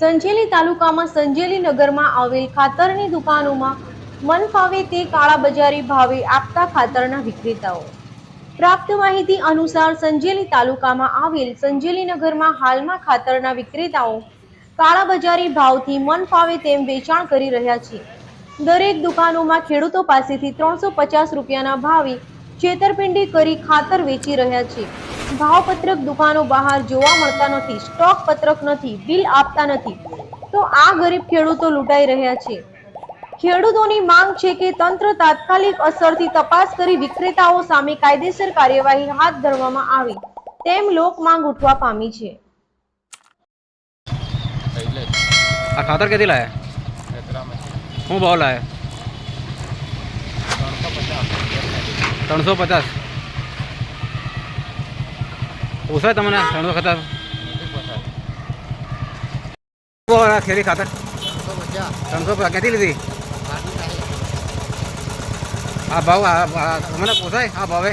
સંજેલી તાલુકામાં સંજેલી નગરમાં આવેલ ખાતરની દુકાનોમાં મન ફાવે તે કાળા બજારી ભાવે આપતા ખાતરના વિક્રેતાઓ. પ્રાપ્ત માહિતી અનુસાર સંજેલી તાલુકામાં આવેલ સંજેલી નગરમાં હાલમાં ખાતરના વિક્રેતાઓ કાળા બજારી ભાવથી મન ફાવે તેમ વેચાણ કરી રહ્યા છે. દરેક દુકાનોમાં ખેડૂતો પાસેથી ત્રણસો પચાસ રૂપિયાના ભાવે છેતરપિંડી કરી ખાતર વેચી રહ્યા છે. ભાવપત્રક દુકાનો બહાર જોવા મળતા નથી સ્ટોક પત્રક નથી બિલ આપતા નથી. તો આ ગરીબ ખેડૂતો લૂંટાઈ રહ્યા છે. ખેડૂતોની માંગ છે કે તંત્ર તાત્કાલિક અસરથી તપાસ કરી વિક્રેતાઓ સામે કાયદેસર કાર્યવાહી હાથ ધરવામાં આવે તેમ લોક માંગ ઉઠવા પામી છે. આ ખાતર ક્યાંથી લાયા? શું ભાવ લાયા? ત્રણસો પચાસ. પોસાય તમને ત્રણસો આ ખેરી ખાતર. ત્રણસો ક્યાંથી લીધી? આ ભાવ તમને પોસાય આ ભાવે?